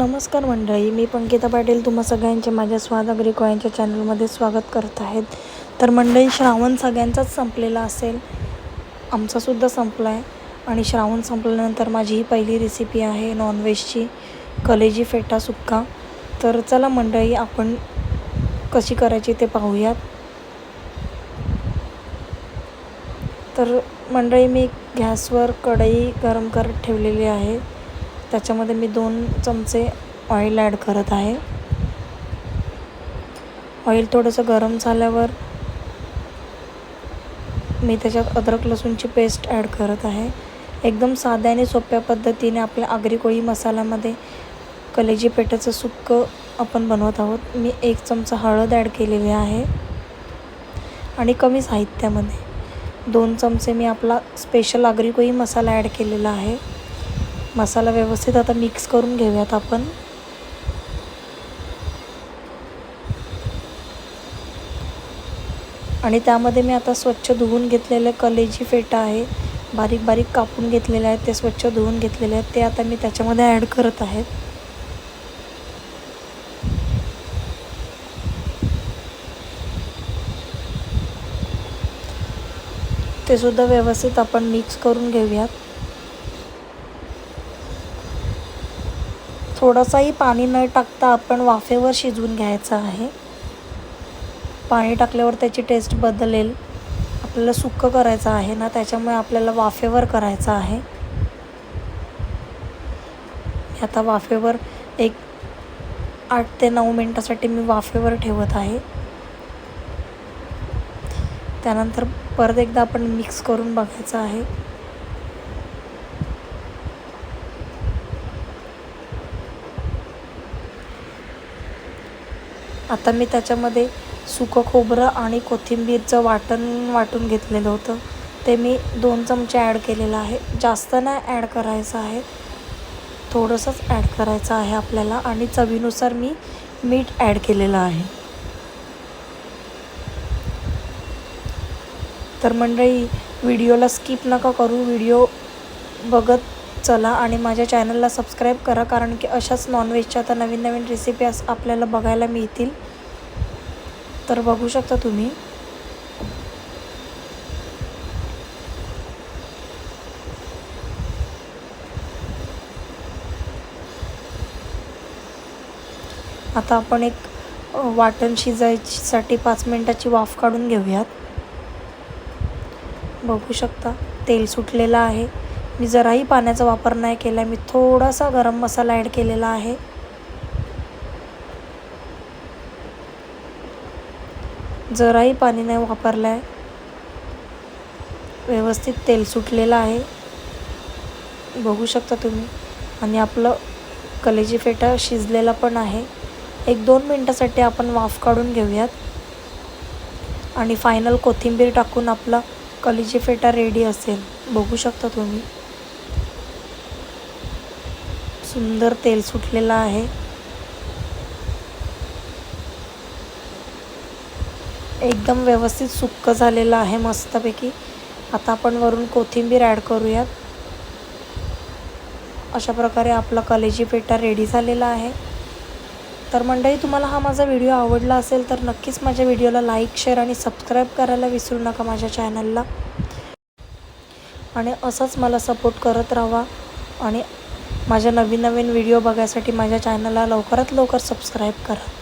नमस्कार मंडळी मी पंकिता पाटील तुम्हा सगळ्यांचे माझ्या स्वादागरी कोयांच्या चॅनलमध्ये स्वागत करत आहेत. तर मंडळी श्रावण सगळ्यांचाच संपलेला असेल आमचासुद्धा संपला आहे आणि श्रावण संपल्यानंतर माझी ही पहिली रेसिपी आहे नॉनव्हेजची कलेजी फेटा सुक्का. तर चला मंडळी आपण कशी करायची ते पाहूयात. तर मंडळी मी गॅसवर कढई गरम करत ठेवलेली आहे. त्याच्यामध्ये मी दोन चमचे ऑइल ॲड करत आहे. ऑइल थोडंसं गरम झाल्यावर मी त्याच्यात अद्रक लसूणची पेस्ट ॲड करत आहे. एकदम साध्या आणि सोप्या पद्धतीने आपल्या आगरी कोळी मसाल्यामध्ये कलेजी पेठाचं सुक्कं आपण बनवत आहोत. मी एक चमचा हळद ॲड केलेली आहे आणि कमी साहित्यामध्ये दोन चमचे मी आपला स्पेशल आगरी कोळी मसाला ॲड केलेला आहे. मसाला व्यवस्थित आता मिक्स करून घेऊयात आपण. आणि त्यामध्ये मी आता स्वच्छ धुवून घेतलेले कलेजी फेटा आहे बारीक बारीक कापून घेतलेले आहेत ते स्वच्छ धुवून घेतलेले आहेत ते आता मी त्याच्यामध्ये ॲड करत आहेत ते सुद्धा व्यवस्थित आपण मिक्स करून घेऊयात. थोडंसंही पाणी न टाकता आपण वाफेवर शिजवून घ्यायचं आहे. पाणी टाकल्यावर त्याची टेस्ट बदलेल. आपल्याला सुक्कं करायचं आहे ना त्याच्यामुळे आपल्याला वाफेवर करायचं आहे. आता वाफेवर एक आठ ते नऊ मिनटासाठी मी वाफेवर ठेवत आहे. त्यानंतर परत एकदा आपण मिक्स करून बघायचं आहे. आता मी त्याच्यामध्ये सुकं खोबरं आणि कोथिंबीरचं वाटण वाटून घेतलेलं होतं. ते मी दोन चमचे ॲड केलेलं आहे. जास्त नाही ॲड करायचं आहे. थोडंसंच ॲड करायचं आहे आपल्याला आणि चवीनुसार मी मीठ ॲड केलेलं आहे. तर मंडळी व्हिडिओला स्किप नका करू. व्हिडिओ बघत चला आणि माझ्या चॅनलला सबस्क्राईब करा कारण की अशाच नॉनव्हेजच्या आता नवीन नवीन रेसिपी आपल्याला बघायला मिळतील. तर बघू शकता तुम्ही. आता आपण एक वाटण शिजायसाठी पाच मिनटाची वाफ काढून घेऊयात. बघू शकता तेल सुटलेलं आहे. मी जराही पाण्याचा वापर नाही केला मी थोडासा गरम मसाला ॲड केलेला आहे. जराही पाणी नाही वापरलं आहे व्यवस्थित तेल सुटलेलं आहे. बघू शकता तुम्ही. आणि आपलं कलेजी फेटा शिजलेला पण आहे. एक दोन मिनटासाठी आपण वाफ काढून घेऊयात. आणि फायनल कोथिंबीर टाकून आपला कलेजी फेटा रेडी असेल. बघू शकता तुम्ही. सुंदर तेल सुटलेलं आहे. एकदम व्यवस्थित सुक्क झालेलं आहे मस्तपैकी. आता आपण वरून कोथिंबीर ॲड करूयात. अशा प्रकारे आपला कलेजी पेटा रेडी झालेला आहे. तर मंडळी तुम्हाला हा माझा व्हिडिओ आवडला असेल तर नक्कीच माझ्या व्हिडिओला लाईक शेअर आणि सबस्क्राईब करायला विसरू नका माझ्या चॅनलला आणि असंच मला सपोर्ट करत राहा आणि माझ्या नवीन नवीन व्हिडिओ बघायसाठी माझ्या चॅनलला लवकरात लवकर सबस्क्राईब करा.